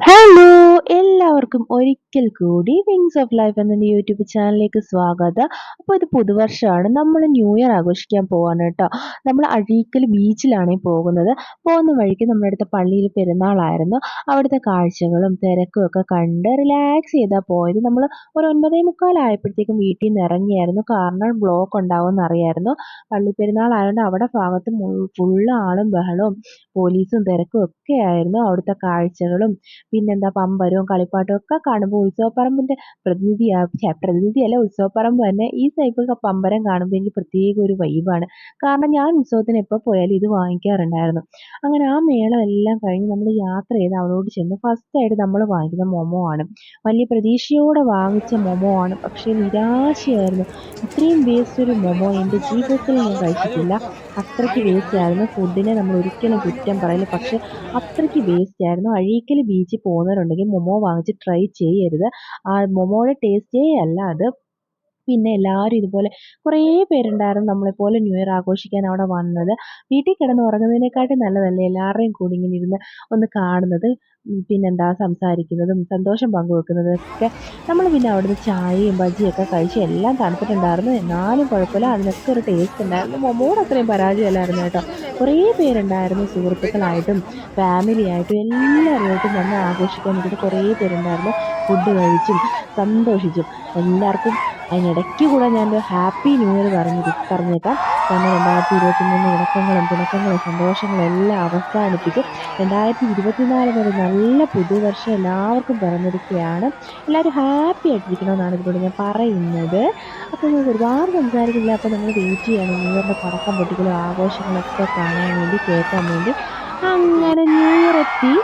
Hello. എല്ലാവർക്കും ഒരിക്കൽ കൂടി വിങ്സ് ഓഫ് ലൈഫ് എന്ന യൂട്യൂബ് ചാനലിലേക്ക് സ്വാഗതം. അപ്പോൾ ഇത് പുതുവർഷമാണ്. നമ്മൾ ന്യൂ ഇയർ ആഘോഷിക്കാൻ പോവാണ് കേട്ടോ. നമ്മൾ അഴീക്കൽ ബീച്ചിലാണ് പോകുന്നത്. പോകുന്ന വഴിക്ക് നമ്മുടെ അടുത്ത പള്ളിയിൽ പെരുന്നാളായിരുന്നു. അവിടുത്തെ കാഴ്ചകളും തിരക്കും ഒക്കെ കണ്ട് റിലാക്സ് ചെയ്താൽ പോയത്. നമ്മൾ ഒരു ഒൻപതേ മുക്കാലായപ്പോഴത്തേക്കും വീട്ടിൽ നിന്ന് ഇറങ്ങിയായിരുന്നു. കാരണം ബ്ലോക്ക് ഉണ്ടാവുമെന്ന് അറിയായിരുന്നു. പള്ളി പെരുന്നാളായതുകൊണ്ട് അവിടെ ഭാഗത്ത് ഫുള്ള് ആളും ബഹളവും പോലീസും തിരക്കും ഒക്കെ ആയിരുന്നു. അവിടുത്തെ കാഴ്ചകളും പിന്നെന്താ പമ്പരവും കളിപ്പാട്ടവും ഒക്കെ കാണുമ്പോൾ ഉത്സവപ്പറമ്പിന്റെ പ്രതിനിധി പ്രതിനിധിയല്ല ഉത്സവപ്പറമ്പ് തന്നെ ഈ ടൈപ്പ് പമ്പരം കാണുമ്പോൾ എനിക്ക് പ്രത്യേക ഒരു വൈബാണ് കാരണം ഞാൻ ഉത്സവത്തിന് എപ്പോൾ പോയാലും ഇത് വാങ്ങിക്കാറുണ്ടായിരുന്നു. അങ്ങനെ ആ മേള എല്ലാം കഴിഞ്ഞ് നമ്മൾ യാത്ര ചെയ്ത് അവളോട് ചെന്ന് ഫസ്റ്റായിട്ട് നമ്മൾ വാങ്ങിക്കുന്ന മൊമോ ആണ്. വലിയ പ്രതീക്ഷയോടെ വാങ്ങിച്ച മൊമോ ആണ്. പക്ഷേ നിരാശയായിരുന്നു. ഇത്രയും വേസ്റ്റ് ഒരു മൊമോ എന്റെ ജീവിതത്തിൽ ഞാൻ കഴിച്ചിട്ടില്ല. അത്രയ്ക്ക് വേസ്റ്റ് ആയിരുന്നു. ഫുഡിനെ നമ്മൾ ഒരിക്കലും കുറ്റം പറയില്ല. പക്ഷെ അത്രയ്ക്ക് വേസ്റ്റ് ആയിരുന്നു. അഴീക്കൽ ബീച്ചിൽ പോകുന്നവരുണ്ടെങ്കിൽ മൊമോ വാങ്ങിച്ച് ട്രൈ ചെയ്യരുത്. ആ മൊമോയുടെ ടേസ്റ്റേ അല്ല അത്. പിന്നെ എല്ലാവരും ഇതുപോലെ കുറേ പേരുണ്ടായിരുന്നു നമ്മളെപ്പോലെ ന്യൂ ഇയർ ആഘോഷിക്കാൻ അവിടെ വന്നത്. വീട്ടിൽ കിടന്ന് ഉറങ്ങുന്നതിനെക്കാട്ടും നല്ലതല്ലേ എല്ലാവരുടെയും കൂടി ഇങ്ങനെ ഇരുന്ന് ഒന്ന് കാണുന്നത്. പിന്നെന്താ സംസാരിക്കുന്നതും സന്തോഷം പങ്കുവെക്കുന്നതും ഒക്കെ നമ്മൾ പിന്നെ അവിടുന്ന് ചായയും ബജിയൊക്കെ കഴിച്ച് എല്ലാം തണുത്തിട്ടുണ്ടായിരുന്നു. എന്നാലും കുഴപ്പമില്ല. അതിനൊക്കെ ഒരു ടേസ്റ്റ് ഉണ്ടായിരുന്നു. മൊമോട് അത്രയും പരാജയമല്ലായിരുന്നു കേട്ടോ. കുറേ പേരുണ്ടായിരുന്നു സുഹൃത്തുക്കളായിട്ടും ഫാമിലി ആയിട്ടും എല്ലാവരുമായിട്ടും വന്ന് ആഘോഷിക്കാൻ വേണ്ടിയിട്ട് കുറേ പേരുണ്ടായിരുന്നു. ഫുഡ് കഴിച്ചും സന്തോഷിച്ചും. എല്ലാവർക്കും അതിനിടയ്ക്ക് കൂടെ ഞാൻ ഹാപ്പി ന്യൂ ഇയർ പറഞ്ഞു പറഞ്ഞേക്കാം. കാരണം രണ്ടായിരത്തി ഇരുപത്തി മൂന്ന് ഇണക്കങ്ങളും പിണക്കങ്ങളും സന്തോഷങ്ങളും എല്ലാം അവസാനിപ്പിക്കും. രണ്ടായിരത്തി ഇരുപത്തിനാല് വരെ നല്ല പുതുവർഷം എല്ലാവർക്കും പിറന്നിരിക്കുകയാണ്. എല്ലാവരും ഹാപ്പി ആയിട്ടിരിക്കണമെന്നാണ് ഇതിലൂടെ ഞാൻ പറയുന്നത്. അപ്പോൾ നിങ്ങൾക്ക് ഒരുപാട് സംസാരിക്കില്ല അപ്പോൾ നിങ്ങൾ വെയിറ്റ് ചെയ്യണം. ന്യൂ ഇയറിന്റെ പടക്കം പൊട്ടിക്കലും ആഘോഷങ്ങളൊക്കെ കാണാൻ വേണ്ടി കേൾക്കാൻ വേണ്ടി. അങ്ങനെ ന്യൂ ഇയർ എത്തി.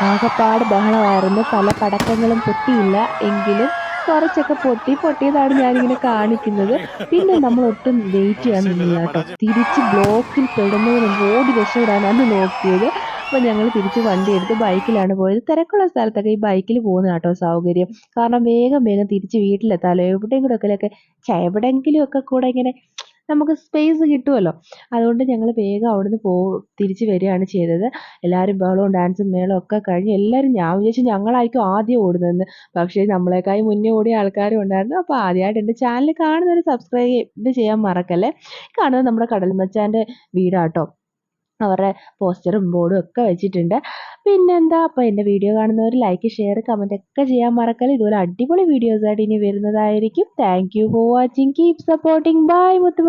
ആകപ്പാട് ബഹളമായിരുന്നു. പല പടക്കങ്ങളും പൊട്ടിയില്ല. എങ്കിലും കുറച്ചൊക്കെ പൊട്ടി പൊട്ടിയതാണ് ഞാനിങ്ങനെ കാണിക്കുന്നത്. പിന്നെ നമ്മൾ ഒട്ടും വെയിറ്റ് ചെയ്യാൻ നിന്നില്ല തിരിച്ച് ബ്ലോക്കിൽ പെടുന്നതിന് ഓടി രക്ഷപ്പെടാനാണ് നോക്കിയത്. അപ്പോൾ ഞങ്ങൾ തിരിച്ച് വണ്ടി എടുത്ത് ബൈക്കിലാണ് പോയത്. തിരക്കുള്ള സ്ഥലത്തൊക്കെ ഈ ബൈക്കിൽ പോകുന്ന കേട്ടോ സൗകര്യം. കാരണം വേഗം വേഗം തിരിച്ച് വീട്ടിലെത്താമല്ലോ എവിടെയെങ്കിലുമൊക്കെ എവിടെയെങ്കിലും ഒക്കെ കൂടെ ഇങ്ങനെ നമുക്ക് സ്പേസ് കിട്ടുമല്ലോ അതുകൊണ്ട് ഞങ്ങൾ വേഗം അവിടുന്ന് പോ തിരിച്ച് വരികയാണ് ചെയ്തത്. എല്ലാവരും ബഹളവും ഡാൻസും മേളവും ഒക്കെ കഴിഞ്ഞ് എല്ലാവരും ഞാൻ വിചാരിച്ചു ഞങ്ങളായിരിക്കും ആദ്യം ഓടുന്നതെന്ന്. പക്ഷേ നമ്മളെക്കായി മുന്നേ ഓടിയ ആൾക്കാരും ഉണ്ടായിരുന്നു. അപ്പോൾ ആദ്യമായിട്ട് എന്റെ ചാനൽ കാണുന്നവർ സബ്സ്ക്രൈബ് ചെയ്യാൻ മറക്കല്ലേ? കാണുന്നത് നമ്മുടെ കടൽമച്ചാന്റെ വീടാട്ടോ. അവരുടെ പോസ്റ്ററും ബോർഡും ഒക്കെ വെച്ചിട്ടുണ്ട്. പിന്നെന്താ? അപ്പോൾ എന്റെ വീഡിയോ കാണുന്നവർ ലൈക്ക് ഷെയർ കമന്റ് ഒക്കെ ചെയ്യാൻ മറക്കല്ല? ഇതുപോലെ അടിപൊളി വീഡിയോസായിട്ട് ഇനി വരുന്നതായിരിക്കും. Thank you for watching keep supporting bye Muthu